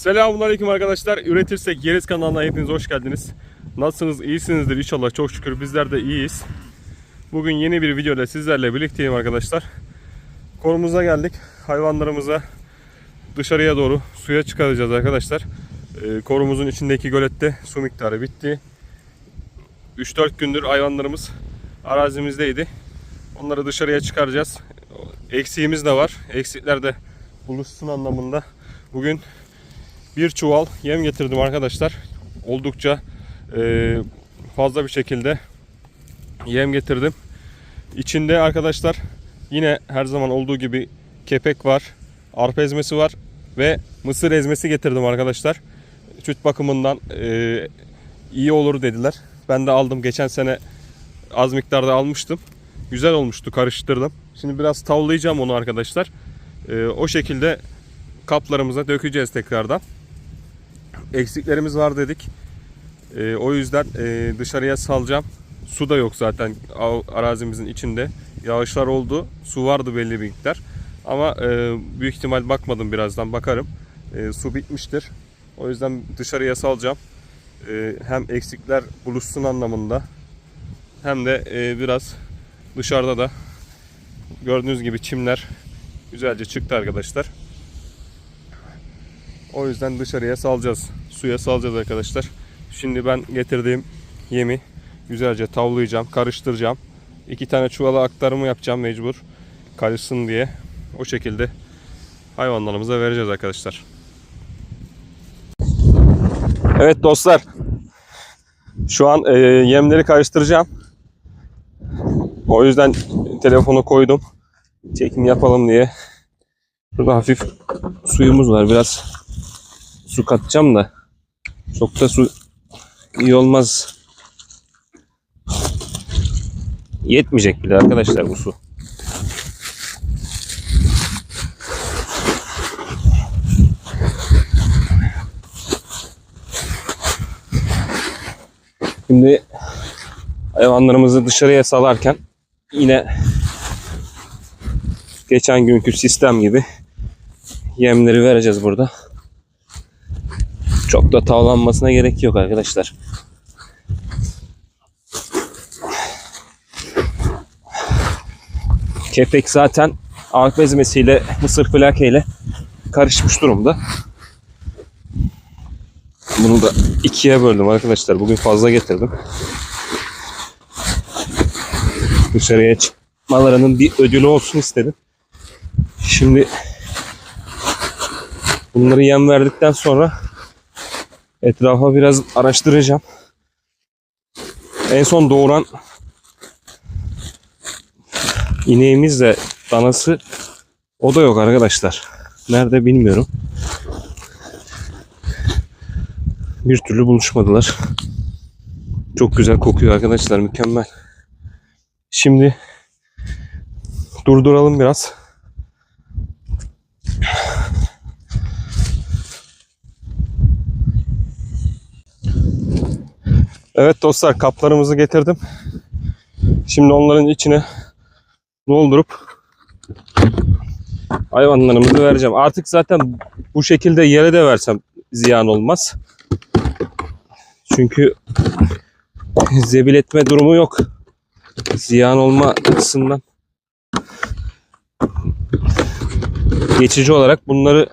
Selamünaleyküm arkadaşlar. Üretirsek Yeriz kanalına hepiniz hoş geldiniz. Nasılsınız? İyisinizdir inşallah. Çok şükür bizler de iyiyiz. Bugün yeni bir videoda sizlerle birlikteyim arkadaşlar. Konumuza geldik. Hayvanlarımıza dışarıya doğru suya çıkaracağız arkadaşlar. Ee, korumuzun içindeki gölette su miktarı bitti. 3-4 gündür hayvanlarımız arazimizdeydi. Onları dışarıya çıkaracağız. Eksiğimiz de var. Eksikler de buluşsun anlamında. Bugün bir çuval yem getirdim arkadaşlar. Oldukça e, fazla bir şekilde yem getirdim. İçinde arkadaşlar yine her zaman olduğu gibi kepek var, arpa ezmesi var ve mısır ezmesi getirdim arkadaşlar. Süt bakımından e, iyi olur dediler. Ben de aldım geçen sene az miktarda almıştım. Güzel olmuştu karıştırdım. Şimdi biraz tavlayacağım onu arkadaşlar. E, o şekilde kaplarımıza dökeceğiz tekrardan. Eksiklerimiz var dedik. E, o yüzden e, dışarıya salacağım. Su da yok zaten arazimizin içinde. Yağışlar oldu. Su vardı belli bir miktar. Ama e, büyük ihtimal bakmadım birazdan bakarım. E, su bitmiştir. O yüzden dışarıya salacağım. E, hem eksikler buluşsun anlamında hem de e, biraz dışarıda da gördüğünüz gibi çimler güzelce çıktı arkadaşlar. O yüzden dışarıya salacağız. Suya salacağız arkadaşlar. Şimdi ben getirdiğim yemi güzelce tavlayacağım, karıştıracağım. İki tane çuvala aktarımı yapacağım mecbur. Karışsın diye. O şekilde hayvanlarımıza vereceğiz arkadaşlar. Evet dostlar. Şu an e, yemleri karıştıracağım. O yüzden telefonu koydum. Çekim yapalım diye. Burada hafif suyumuz var. Biraz su katacağım da çok da su iyi olmaz. Yetmeyecek bile arkadaşlar bu su. Şimdi hayvanlarımızı dışarıya salarken yine geçen günkü sistem gibi yemleri vereceğiz burada. Çok da tavlanmasına gerek yok arkadaşlar. Kepek zaten arpa ezmesiyle mısır plakeyle karışmış durumda. Bunu da ikiye böldüm arkadaşlar. Bugün fazla getirdim. Dışarıya çıkmalarının bir ödülü olsun istedim. Şimdi bunları yem verdikten sonra etrafa biraz araştıracağım. En son doğuran ineğimiz de danası o da yok arkadaşlar. Nerede bilmiyorum. Bir türlü buluşmadılar. Çok güzel kokuyor arkadaşlar. Mükemmel. Şimdi durduralım biraz. Evet dostlar kaplarımızı getirdim. Şimdi onların içine doldurup hayvanlarımızı vereceğim. Artık zaten bu şekilde yere de versem ziyan olmaz. Çünkü zebil etme durumu yok. Ziyan olma açısından geçici olarak bunları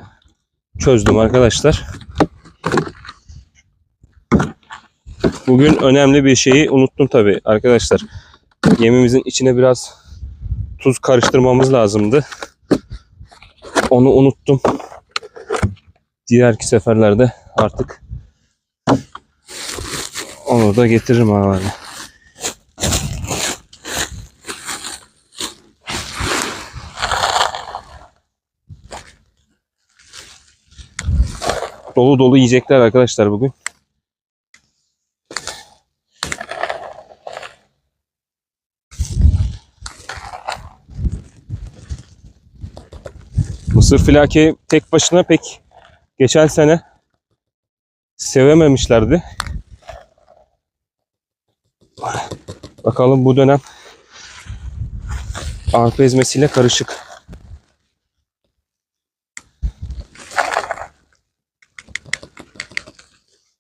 çözdüm arkadaşlar. Bugün önemli bir şeyi unuttum tabi arkadaşlar. Yemimizin içine biraz tuz karıştırmamız lazımdı. Onu unuttum. Diğerki seferlerde artık onu da getiririm abi. Dolu dolu yiyecekler arkadaşlar bugün. Mısır filaki tek başına pek geçen sene sevememişlerdi. Bakalım bu dönem arpa ezmesiyle karışık.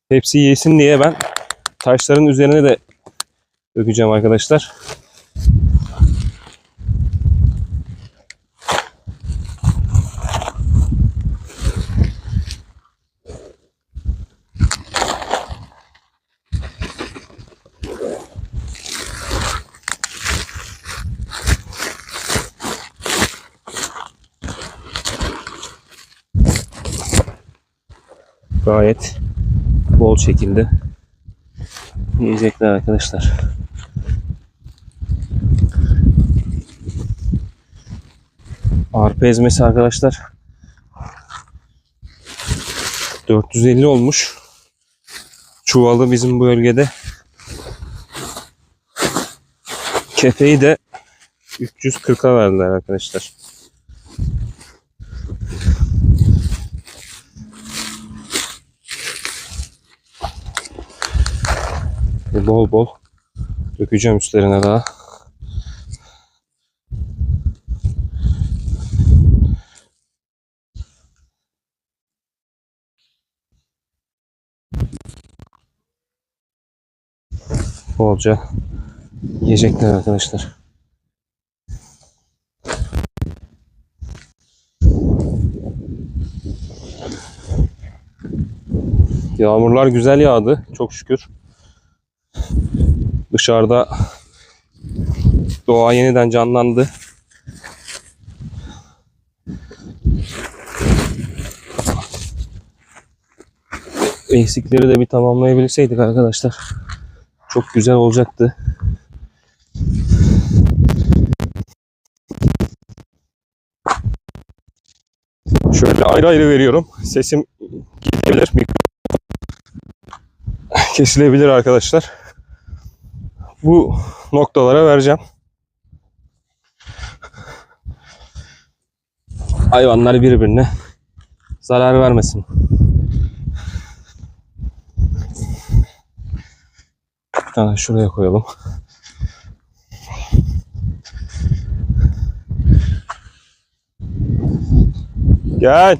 Hepsi yesin diye ben taşların üzerine de dökeceğim arkadaşlar. Gayet bol şekilde yiyecekler arkadaşlar. Arpa ezmesi arkadaşlar 450 olmuş. Çuvalı bizim bu bölgede. Kefeyi de 340'a verdiler arkadaşlar. Bol bol dökeceğim üstlerine daha. Bolca yiyecekler arkadaşlar. Yağmurlar güzel yağdı çok şükür. Dışarıda doğa yeniden canlandı. Eksikleri de bir tamamlayabilseydik arkadaşlar. Çok güzel olacaktı. Şöyle ayrı ayrı veriyorum. Sesim gidebilir. Kesilebilir arkadaşlar. Bu noktalara vereceğim. Hayvanlar birbirine zarar vermesin. Bir tane şuraya koyalım. Gel.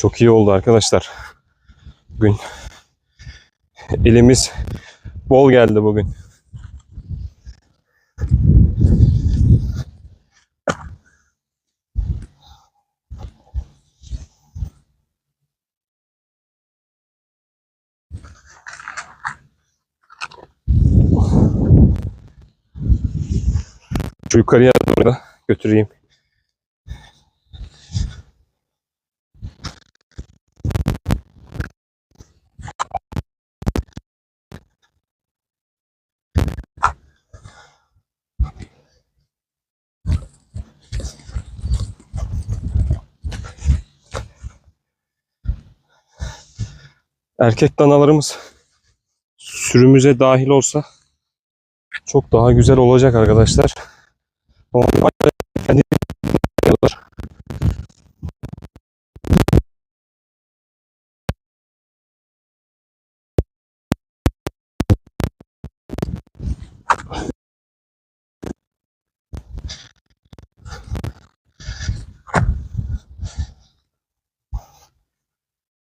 Çok iyi oldu arkadaşlar. Bugün elimiz bol geldi bugün. Şu yukarıya doğru götüreyim. Erkek danalarımız sürümüze dahil olsa çok daha güzel olacak arkadaşlar.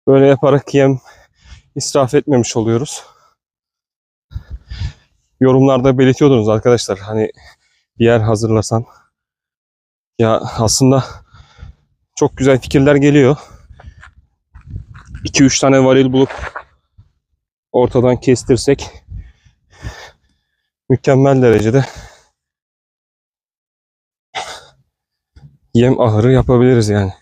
Böyle yaparak yem israf etmemiş oluyoruz. Yorumlarda belirtiyordunuz arkadaşlar hani bir yer hazırlasan. Ya aslında çok güzel fikirler geliyor. 2-3 tane varil bulup ortadan kestirsek mükemmel derecede yem ahırı yapabiliriz yani.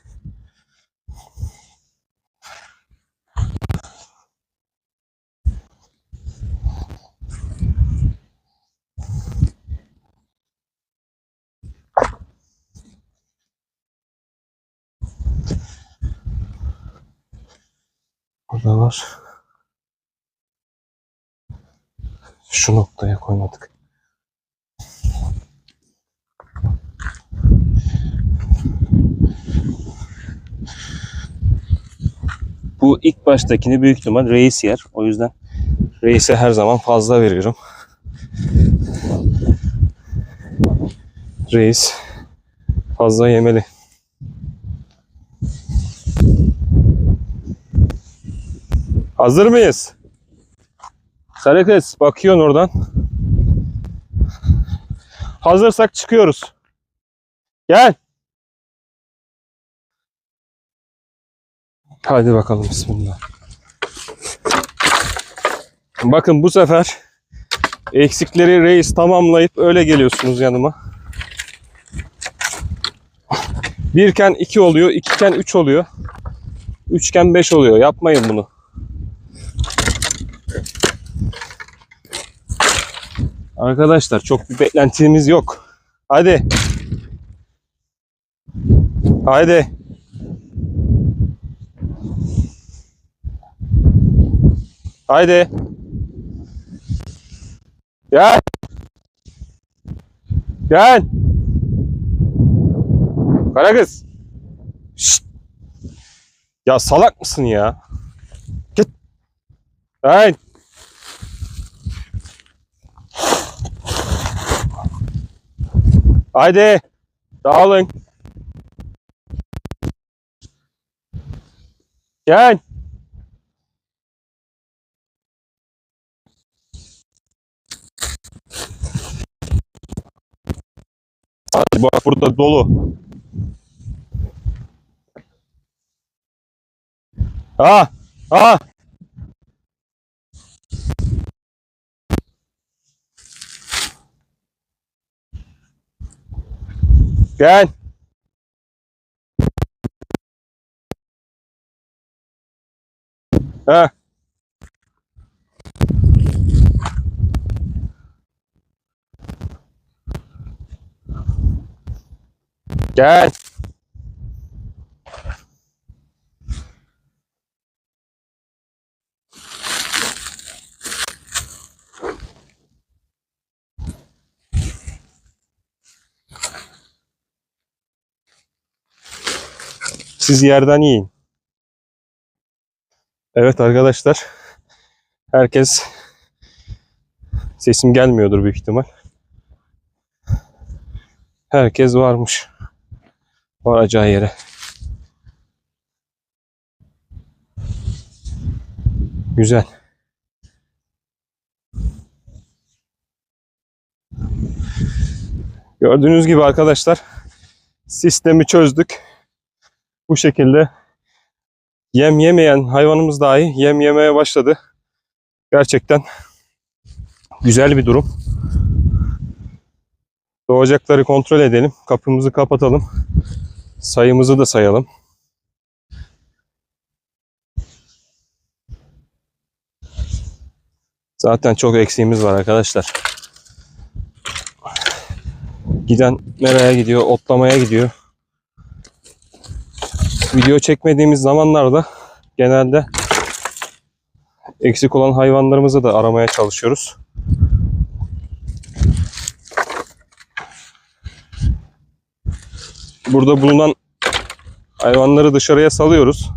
Burada var. Şu noktaya koymadık. Bu ilk baştakini büyük ihtimal reis yer. O yüzden reise her zaman fazla veriyorum. Reis fazla yemeli. Hazır mıyız? Sarı kız bakıyorsun oradan. Hazırsak çıkıyoruz. Gel. Hadi bakalım bismillah. Bakın bu sefer eksikleri reis tamamlayıp öyle geliyorsunuz yanıma. Birken iki oluyor, ikiken üç oluyor. Üçken beş oluyor. Yapmayın bunu. Arkadaşlar çok bir beklentimiz yok. Hadi. Haydi. Haydi. Gel. Gel. Kara kız. Şşt. Ya salak mısın ya? Git. Haydi. Haydi. Dağılın. Gel. Hadi bak burada dolu. Ha, ha. Gel. Ha. Gel. Siz yerden yiyin. Evet arkadaşlar. Herkes sesim gelmiyordur büyük ihtimal. Herkes varmış. Varacağı yere. Güzel. Gördüğünüz gibi arkadaşlar sistemi çözdük. Bu şekilde yem yemeyen hayvanımız dahi yem yemeye başladı. Gerçekten güzel bir durum. Doğacakları kontrol edelim. Kapımızı kapatalım. Sayımızı da sayalım. Zaten çok eksiğimiz var arkadaşlar. Giden nereye gidiyor? Otlamaya gidiyor. Video çekmediğimiz zamanlarda genelde eksik olan hayvanlarımızı da aramaya çalışıyoruz. Burada bulunan hayvanları dışarıya salıyoruz.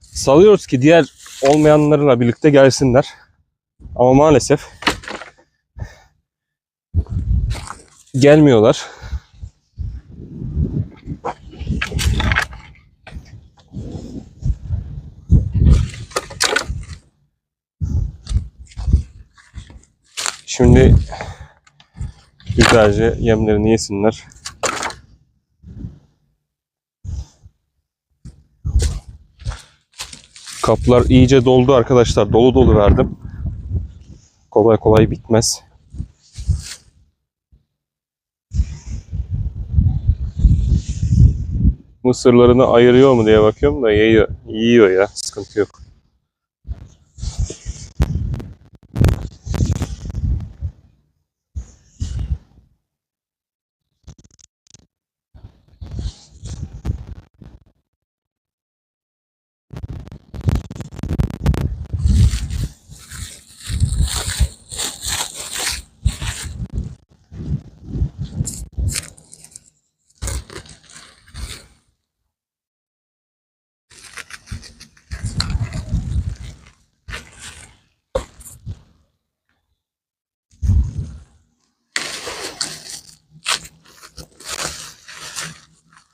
Salıyoruz ki diğer olmayanlarla birlikte gelsinler. Ama maalesef gelmiyorlar. Şimdi güzelce yemlerini yesinler. Kaplar iyice doldu arkadaşlar. Dolu dolu verdim. Kolay kolay bitmez. Mısırlarını ayırıyor mu diye bakıyorum da yiyor, yiyor ya. Sıkıntı yok.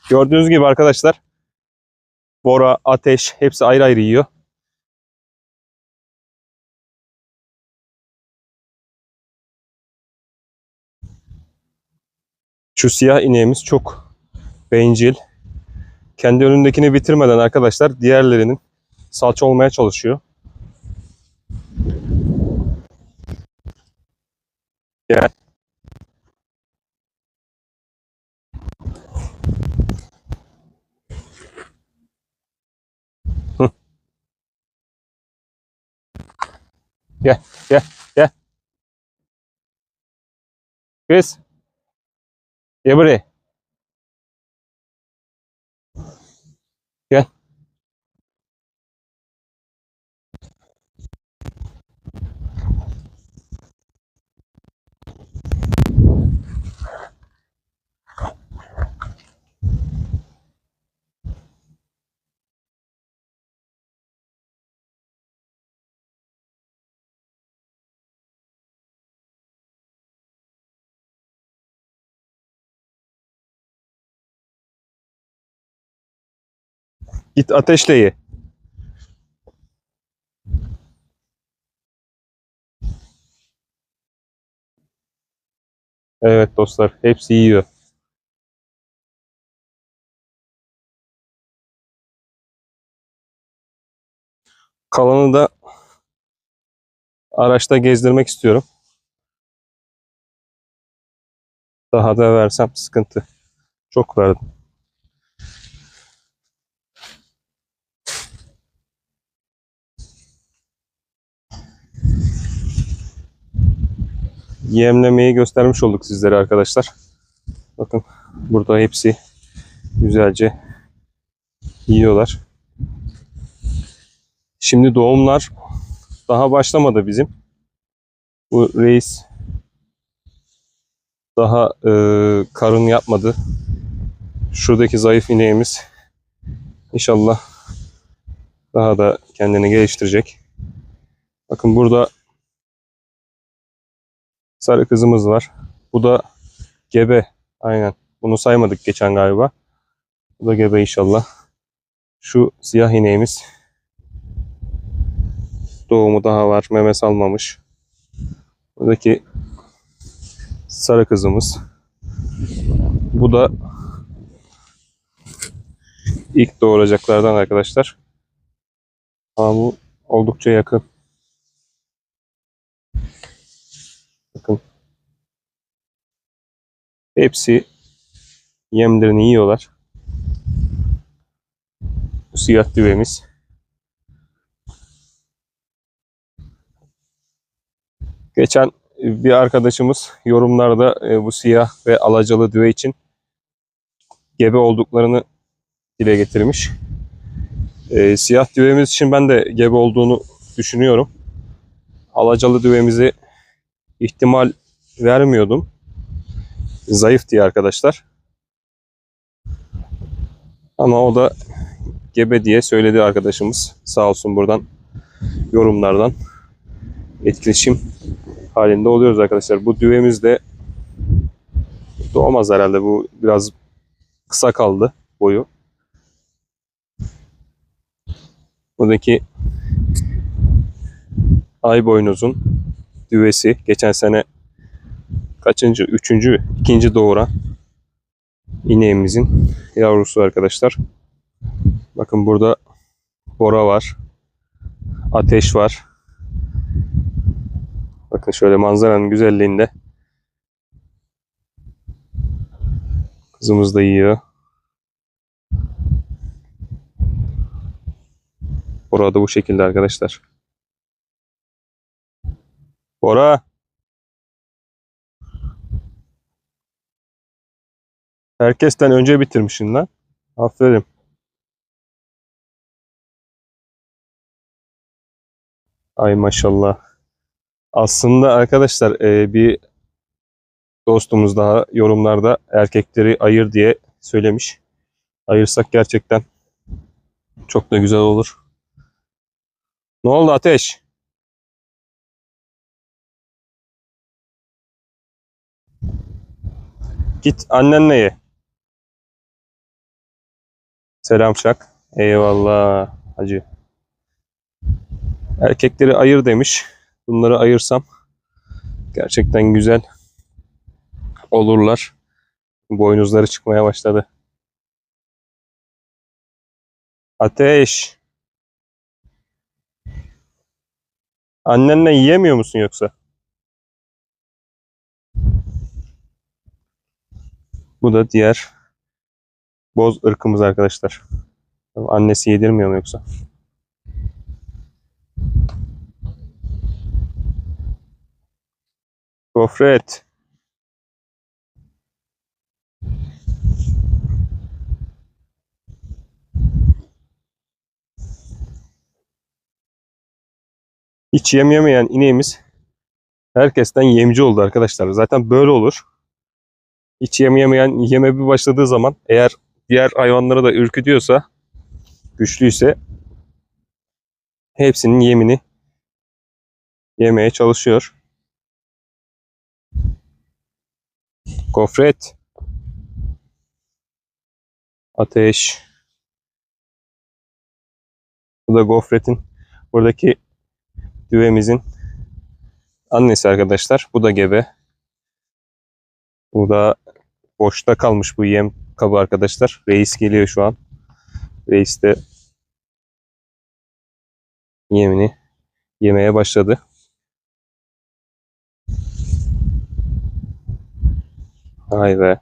Gördüğünüz gibi arkadaşlar Bora, Ateş hepsi ayrı ayrı yiyor. Şu siyah ineğimiz çok bencil. Kendi önündekini bitirmeden arkadaşlar diğerlerinin salça olmaya çalışıyor. Gel. Gel, gel, gel. Kız. Gel buraya. Gel. Git ateşle ye. Evet dostlar, hepsi yiyor. Kalanı da araçta gezdirmek istiyorum. Daha da versem sıkıntı. Çok verdim. Yemlemeyi göstermiş olduk sizlere arkadaşlar. Bakın burada hepsi güzelce yiyorlar. Şimdi doğumlar daha başlamadı bizim. Bu reis daha e, karın yapmadı. Şuradaki zayıf ineğimiz inşallah daha da kendini geliştirecek. Bakın burada sarı kızımız var. Bu da gebe. Aynen. Bunu saymadık geçen galiba. Bu da gebe inşallah. Şu siyah ineğimiz doğumu daha var. Meme salmamış. Buradaki sarı kızımız. Bu da ilk doğuracaklardan arkadaşlar. Ama bu oldukça yakın. Hepsi yemlerini yiyorlar. Siyah düvemiz. Geçen bir arkadaşımız yorumlarda e, bu siyah ve alacalı düve için gebe olduklarını dile getirmiş. E, siyah düvemiz için ben de gebe olduğunu düşünüyorum. Alacalı düvemizi ihtimal vermiyordum. Zayıf diye arkadaşlar. Ama o da gebe diye söyledi arkadaşımız. Sağ olsun buradan yorumlardan etkileşim halinde oluyoruz arkadaşlar. Bu düvemiz de doğmaz herhalde. Bu biraz kısa kaldı boyu. Buradaki ay boynuzun düvesi geçen sene kaçıncı? Üçüncü, ikinci doğuran ineğimizin yavrusu arkadaşlar. Bakın burada bora var. Ateş var. Bakın şöyle manzaranın güzelliğinde. Kızımız da yiyor. Burada bu şekilde arkadaşlar. Bora. Herkesten önce bitirmişsin lan. Aferin. Ay maşallah. Aslında arkadaşlar e, bir dostumuz daha yorumlarda erkekleri ayır diye söylemiş. Ayırsak gerçekten çok da güzel olur. Ne oldu Ateş? Git annenle ye. Selam Çak. Eyvallah hacı. Erkekleri ayır demiş. Bunları ayırsam gerçekten güzel olurlar. Boynuzları çıkmaya başladı. Ateş. Annenle yiyemiyor musun yoksa? Bu da diğer boz ırkımız arkadaşlar. Annesi yedirmiyor mu yoksa? Gofret. Hiç yem yemeyen ineğimiz herkesten yemci oldu arkadaşlar. Zaten böyle olur. Hiç yem yemeyen yeme bir başladığı zaman eğer diğer hayvanları da ürkütüyorsa güçlüyse hepsinin yemini yemeye çalışıyor. Gofret. Ateş. Bu da gofretin buradaki düvemizin annesi arkadaşlar. Bu da gebe. Bu da boşta kalmış bu yem kabı arkadaşlar. Reis geliyor şu an. Reis de yemini yemeye başladı. Vay be.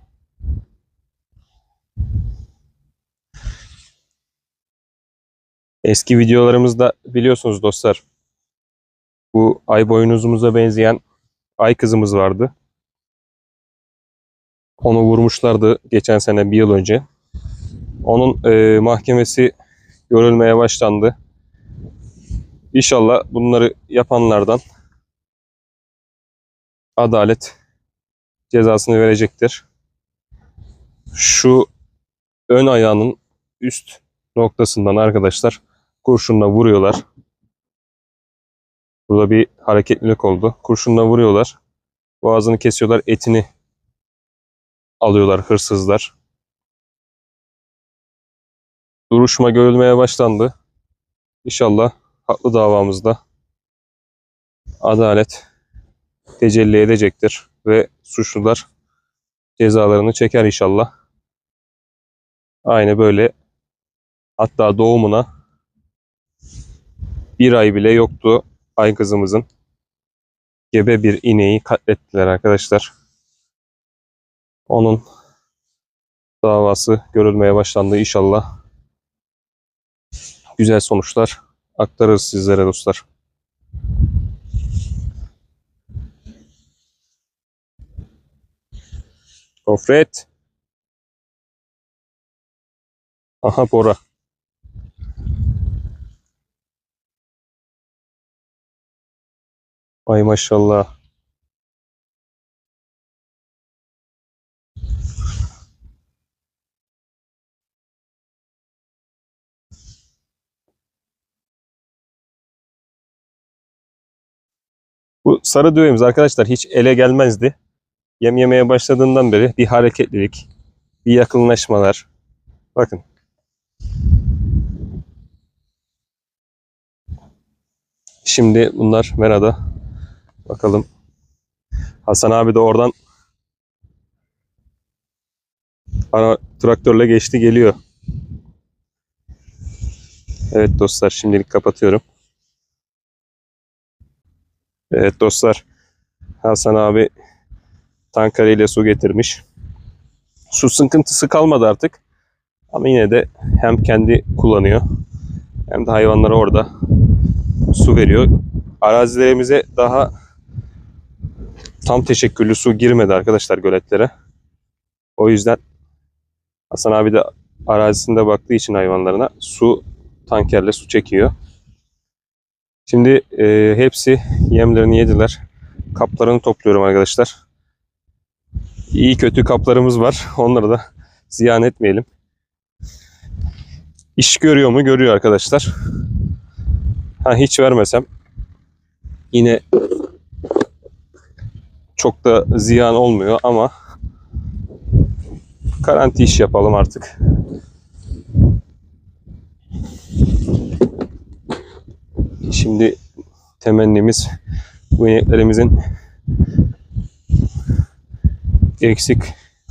Eski videolarımızda biliyorsunuz dostlar. Bu ay boynuzumuza benzeyen ay kızımız vardı. Onu vurmuşlardı geçen sene bir yıl önce. Onun e, mahkemesi görülmeye başlandı. İnşallah bunları yapanlardan adalet cezasını verecektir. Şu ön ayağının üst noktasından arkadaşlar kurşunla vuruyorlar. Burada bir hareketlilik oldu. Kurşunla vuruyorlar. Boğazını kesiyorlar. Etini alıyorlar hırsızlar. Duruşma görülmeye başlandı. İnşallah haklı davamızda adalet tecelli edecektir ve suçlular cezalarını çeker inşallah. Aynı böyle hatta doğumuna bir ay bile yoktu ay kızımızın. Gebe bir ineği katlettiler arkadaşlar. Onun davası görülmeye başlandı inşallah. Güzel sonuçlar aktarırız sizlere dostlar. Gofret. Aha Bora. Ay maşallah. Bu sarı düğümüz arkadaşlar hiç ele gelmezdi. Yem yemeye başladığından beri bir hareketlilik, bir yakınlaşmalar. Bakın. Şimdi bunlar Mera'da. Bakalım. Hasan abi de oradan ara traktörle geçti geliyor. Evet dostlar şimdilik kapatıyorum. Evet dostlar. Hasan abi tankeriyle su getirmiş. Su sıkıntısı kalmadı artık. Ama yine de hem kendi kullanıyor hem de hayvanlara orada su veriyor. Arazilerimize daha tam teşekküllü su girmedi arkadaşlar göletlere. O yüzden Hasan abi de arazisinde baktığı için hayvanlarına su tankerle su çekiyor. Şimdi e, hepsi yemlerini yediler. Kaplarını topluyorum arkadaşlar. İyi kötü kaplarımız var. Onları da ziyan etmeyelim. İş görüyor mu? Görüyor arkadaşlar. Ha, hiç vermesem yine çok da ziyan olmuyor ama garanti iş yapalım artık. Şimdi temennimiz bu ineklerimizin eksik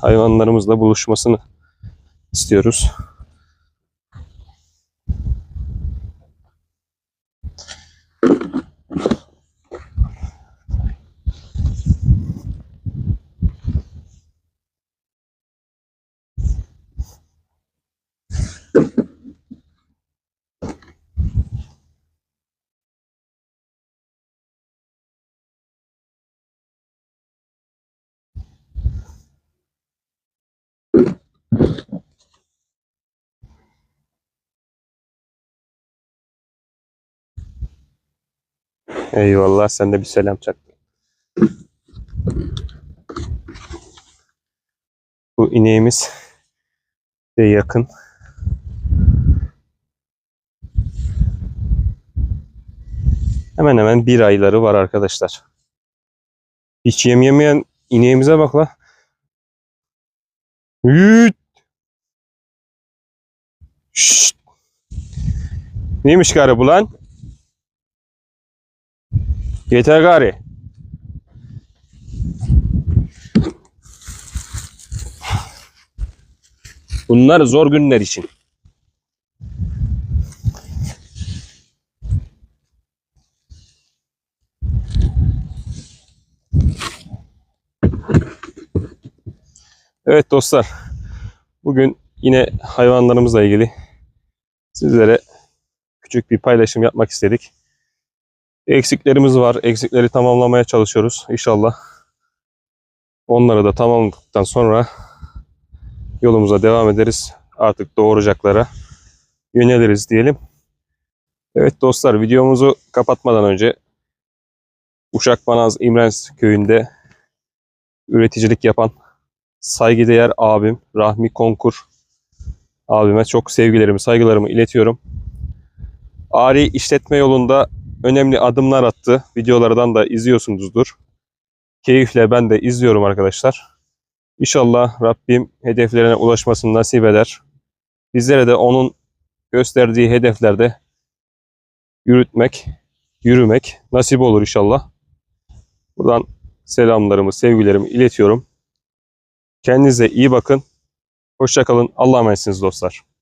hayvanlarımızla buluşmasını istiyoruz. Eyvallah sen de bir selam çak. Bu ineğimiz de yakın. Hemen hemen bir ayları var arkadaşlar. Hiç yem yemeyen ineğimize bak la. Hüüt. Neymiş gari bu? Yeter gari. Bunlar zor günler için. Evet dostlar. Bugün yine hayvanlarımızla ilgili sizlere küçük bir paylaşım yapmak istedik. Eksiklerimiz var. Eksikleri tamamlamaya çalışıyoruz. İnşallah onları da tamamladıktan sonra yolumuza devam ederiz. Artık doğuracaklara yöneliriz diyelim. Evet dostlar videomuzu kapatmadan önce Uşak Banaz İmrens köyünde üreticilik yapan saygıdeğer abim Rahmi Konkur abime çok sevgilerimi, saygılarımı iletiyorum. Ari işletme yolunda önemli adımlar attı. Videolardan da izliyorsunuzdur. Keyifle ben de izliyorum arkadaşlar. İnşallah Rabbim hedeflerine ulaşmasını nasip eder. Bizlere de onun gösterdiği hedeflerde yürütmek, yürümek nasip olur inşallah. Buradan selamlarımı, sevgilerimi iletiyorum. Kendinize iyi bakın. Hoşçakalın. Allah'a emanetsiniz dostlar.